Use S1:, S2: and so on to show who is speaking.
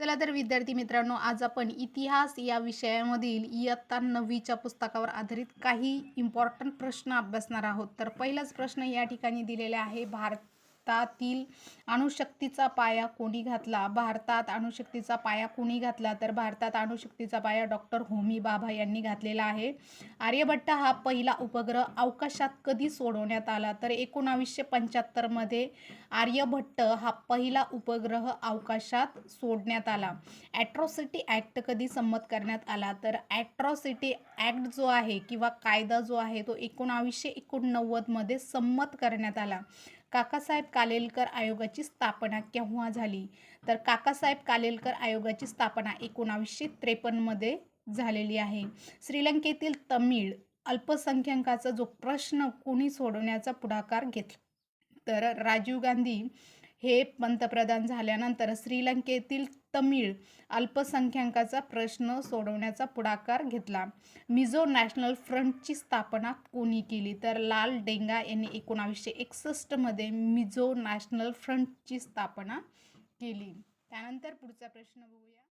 S1: चला तर विद्यार्थी मित्रांनो आज आपण इतिहास या विषयामधील इयत्ता नववीच्या पुस्तकावर आधारित काही इम्पॉर्टंट प्रश्न अभ्यासणार आहोत. तर पहिलाच प्रश्न या ठिकाणी दिलेला आहे भारतातील अणुशक्तीचा पाया कोणी घातला? भारतात अणुशक्तीचा पाया कोणी घातला? तर भारतात अणुशक्तीचा पाया डॉक्टर होमी बाबा यांनी घातलेला आहे. आर्यभट्ट हा पहिला उपग्रह अवकाशात कधी सोडवण्यात आला? तर एकोणावीसशे पंच्याहत्तरमध्ये आर्यभट्ट हा पहिला उपग्रह अवकाशात सोडण्यात आला. ॲट्रॉसिटी ॲक्ट कधी संमत करण्यात आला? तर ॲट्रॉसिटी ॲक्ट जो आहे किंवा कायदा जो आहे तो एकोणावीसशे एकोणनव्वदमध्ये संमत करण्यात आला. काकासाहेब कालेलकर आयोगाची स्थापना केव्हा झाली? तर काकासाहेब कालेलकर आयोगाची स्थापना एकोणावीसशे त्रेपन्नमध्ये झालेली आहे. श्रीलंकेतील तमिळ अल्पसंख्याकाचा जो प्रश्न कोणी सोडवण्याचा पुढाकार घेतला? तर राजीव गांधी हे पंतप्रधान झाल्यानंतर श्रीलंकेतील तमिळ अल्पसंख्याकाचा प्रश्न सोडवण्याचा पुढाकार घेतला. मिझो नॅशनल फ्रंटची स्थापना कोणी केली? तर लाल डेंगा यांनी एकोणावीसशे एकसष्टमध्ये मिझो नॅशनल फ्रंटची स्थापना केली. त्यानंतर पुढचा प्रश्न बघूया.